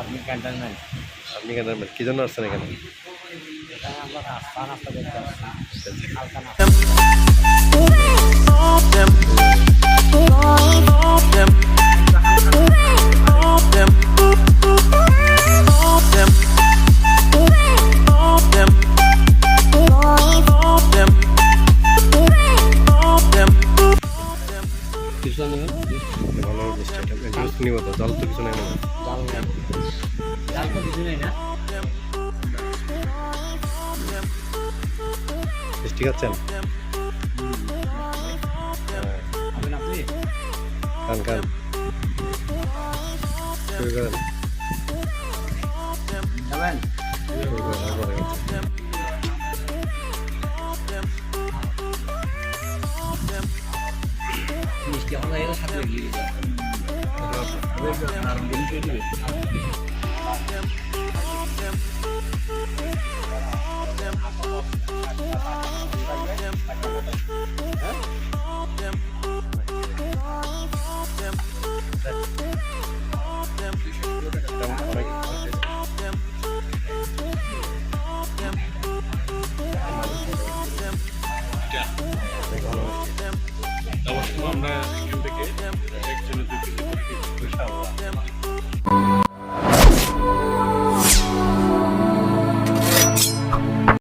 আপনি ক্যান্টনমেন্ট আপনি ক্যান্টনমেন্ট কী জন্য আসছেন এখানে? নাস্তা ভালো মিষ্টি জুস নিব তো জল তো মনে হয়। জাল জাল তো কিছু না আপনি আপনি খান খান শুরু করেন যাবেন 调那个他最低的，那个，特别是他凝聚力，się takie.